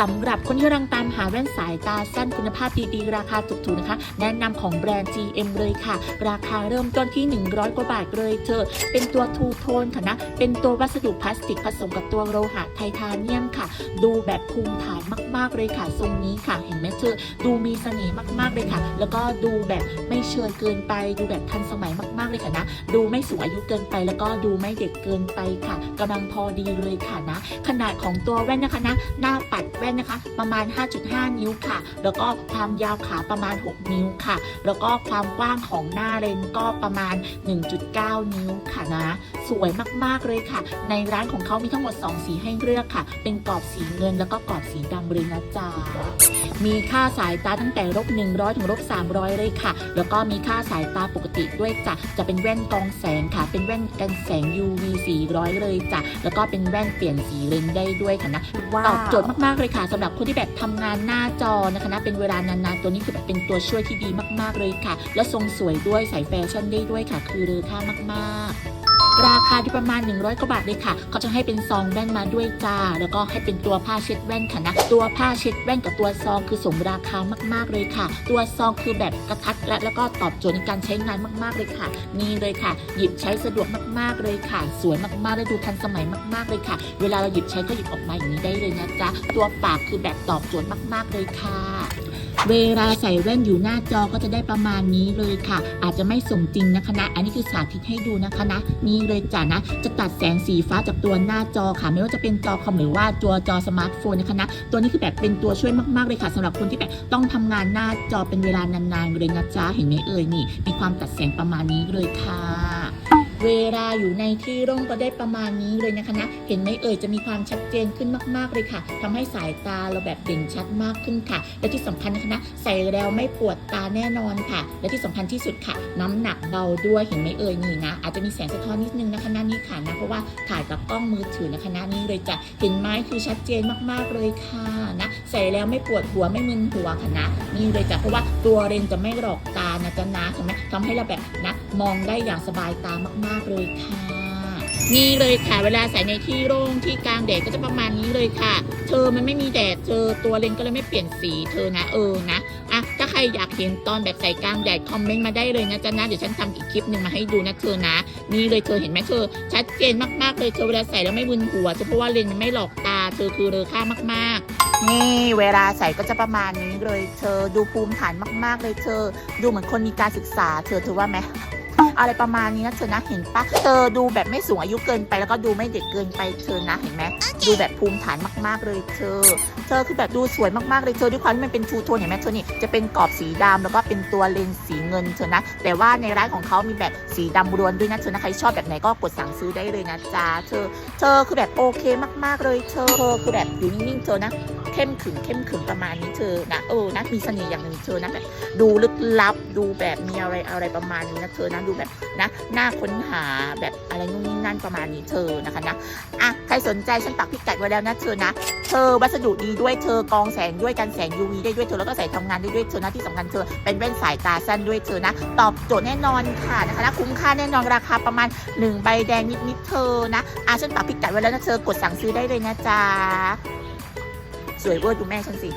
สำหรับคนที่กำลังตามหาแว่นสายตาสั้นคุณภาพดีๆ ราคาถูกๆนะคะ แนะนำของแบรนด์ GM เลยค่ะ ราคาเริ่มต้นที่ 100 กว่าบาทเลยเธอ เป็นตัวทูโทนค่ะนะ เป็นตัววัสดุพลาสติกผสมกับตัวโลหะไทเทเนียมค่ะ ดูแบบภูมิฐานมากๆเลยค่ะ ทรงนี้ค่ะ เห็นไหมเธอ ดูมีเสน่ห์มากๆเลยค่ะ แล้วก็ดูแบบไม่เชยเกินไป ดูแบบทันสมัยมากๆเลยค่ะนะ ดูไม่สูงอายุเกินไป แล้วก็ดูไม่เด็กเกินไปค่ะกำลังพอดีเลยค่ะนะ ขนาดของตัวแว่นนะคะนะ หน้าปัดแว่นนะคะ ประมาณ 5.5 นิ้วค่ะ แล้วก็ความยาวขาประมาณ 6 นิ้วค่ะ แล้วก็ความกว้างของหน้าเลนส์ก็ประมาณ 1.9 นิ้วค่ะนะ สวยมากๆเลยค่ะ ในร้านของเขามีทั้งหมด 2 สีให้เลือกค่ะ เป็นกรอบสีเงินแล้วก็กรอบสีดำเลยนะจ๊ะมีค่าสายตาตั้งแต่ลบ100 ถึงลบ300 เลยค่ะ แล้วก็มีค่าสายตาปกติด้วยจ้ะ จะเป็นแว่นกรองแสงค่ะ เป็นแว่นกันแสง UV 400 เลยจ้ะ แล้วก็เป็นแว่นเปลี่ยนสีเลนส์ได้ด้วยค่ะนะว้าวตอบโจทย์มากๆเลยค่ะสำหรับคนที่แบบทำงานหน้าจอนะคะนะเป็นเวลานานๆ ตัวนี้คือแบบเป็นตัวช่วยที่ดีมากๆเลยค่ะ แล้วทรงสวยด้วยใส่แฟชั่นได้ด้วยค่ะ คือเลอค่ามากๆ ราคาที่ประมาณ 100กว่าบาทเลยค่ะเขาจะให้เป็นซองแว่นมาด้วยจ้า แล้วก็ให้เป็นตัวผ้าเช็ดแว่นค่ะนะตัวผ้าเช็ดแว่นกับตัวซองคือสมราคามาก ๆเลยค่ะ ตัวซองคือแบบกระทัดรัดแล้วก็ตอบโจทย์ในการใช้งานมาก ๆเลยค่ะ นี่เลยค่ะ หยิบใช้สะดวกมาก ๆเลยค่ะ สวยมากๆและดูทันสมัยมาก ๆเลยค่ะ เวลาเราหยิบใช้ก็หยิบออกมาอย่างนี้ได้เลยนะจ๊ะตัวปากคือแบบตอบโจทย์มาก ๆเลยค่ะ เวลาใส่แว่นอยู่หน้าจอก็จะได้ประมาณนี้เลยค่ะ อาจจะไม่สมจริงนะคะนะ อันนี้คือสาธิตให้ดูนะคะนะนี่เลยจ้ะนะ จะตัดแสงสีฟ้าจากตัวหน้าจอค่ะ ไม่ว่าจะเป็นจอคอมหรือว่าตัวจอสมาร์ทโฟนนะคะนะ ตัวนี้คือแบบเป็นตัวช่วยมาก ๆ เลยค่ะสำหรับคนที่แบบต้องทำงานหน้าจอเป็นเวลานานๆเลยนะจ๊ะเห็นไหมเอ่ยนี่ มีความตัดแสงประมาณนี้เลยค่ะ เวลาอยู่ในที่ร่มก็ได้ประมาณนี้เลยนะคะนะ เห็นไหมเอ่ยจะมีความชัดเจนขึ้นมากๆเลยค่ะทำให้สายตาเราแบบเด่นชัดมากขึ้นค่ะ และที่สำคัญนะคะนะใส่แล้วไม่ปวดตาแน่นอนค่ะ และที่สำคัญที่สุดค่ะ น้ำหนักเบาด้วยเห็นไหมเอ่ยนี่นะ อาจจะมีแสงสะท้อนนิดนึงนะคะหน้านี้ค่ะนะเพราะว่าถ่ายกับกล้องมือถือนะคะหน้านี้เลยจ้ะเห็นไหมคือชัดเจนมากๆเลยค่ะนะใส่แล้วไม่ปวดหัวไม่มึนหัวค่ะนะนี่เลยจ้ะเพราะว่าตัวเลนจะไม่หลอกตา นะจ๊ะนะทำไหมทำให้เราแบบนะ มองได้อย่างสบายตามากๆเลยค่ะ นี่เลยค่ะเวลาใส่ในที่โล่งที่กลางแดดก็จะประมาณนี้เลยค่ะ เธอมันไม่มีแดดเธอตัวเลนก็เลยไม่เปลี่ยนสีเธอนะเออนะอะถ้าใครอยากเห็นตอนแบบใส่กลางแดดคอมเมนต์มาได้เลยนะจ๊ะนะเดี๋ยวฉันทำอีกคลิปหนึ่งมาให้ดูนะเธอนะ นี่เลยเธอเห็นไหมเธอ ชัดเจนมากๆเลยเธอเวลาใส่แล้วไม่มึนหัวเธอเพราะว่าเลนมันไม่หลอกตา เธอคือเลอค่ามากๆ นี่เวลาใส่ก็จะประมาณนี้เลยเธอดูภูมิฐานมาก ๆ เลยเธอ ดูเหมือนคนมีการศึกษา เธอเธอว่าไหม อะไรประมาณนี้นะเธอนะเห็นปะเธอดูแบบไม่สูงอายุเกินไปแล้วก็ดูไม่เด็กเกินไปเธอนะเห็นไหมดูแบบภูมิฐานมากๆเลยเธอ เธอคือแบบดูสวยมากๆเลยเธอด้วยความที่มันเป็นทูโทนเห็นไหมเธอนี่จะเป็นกรอบสีดำแล้วก็เป็นตัวเลนส์สีเงินเธอนะแต่ว่าในร้านของเขามีแบบสีดำรวนด้วยนะเธอนะใครชอบแบบไหนก็กดสั่งซื้อได้เลยนะจ๊ะเธอ เธอคือแบบโอเคมากๆเลยเธอเธอคือแบบอยู่นิ่งๆเธอนะเข้มขึงเข้มขึงประมาณนี้เธอนะเออนะมีเสน่ห์อย่างหนึ่งเธอนะแบบดูลึกลับดูแบบมีอะไรอะไรประมาณนี้นะเธอนะดูแบบนะหน่าค้นหาแบบอะไรนู่นนี่นั่นประมาณนี้เธอนะคะนะอะใครสนใจฉันปักพิกัดไว้แล้วนะเธอนะเธอวัสดุดีด้วยเธอกองแสงด้วยกันแสง UV ได้ด้วยเธอแล้วก็ใส่ทำงานได้ด้วยเธอนะที่สำคัญเธอเป็นแว่นสายตาสั้นด้วยเธอนะ ตอบโจทย์แน่นอนค่ะนะคะนะคุ้มค่าแน่นอนราคาประมาณ 1 ใบแดงนิดๆเธอนะอะฉันปักพิกัดไว้แล้วนะเธอกดสั่งซื้อได้เลยนะจ๊ะสวยเวอร์ดูแม่ฉันสิ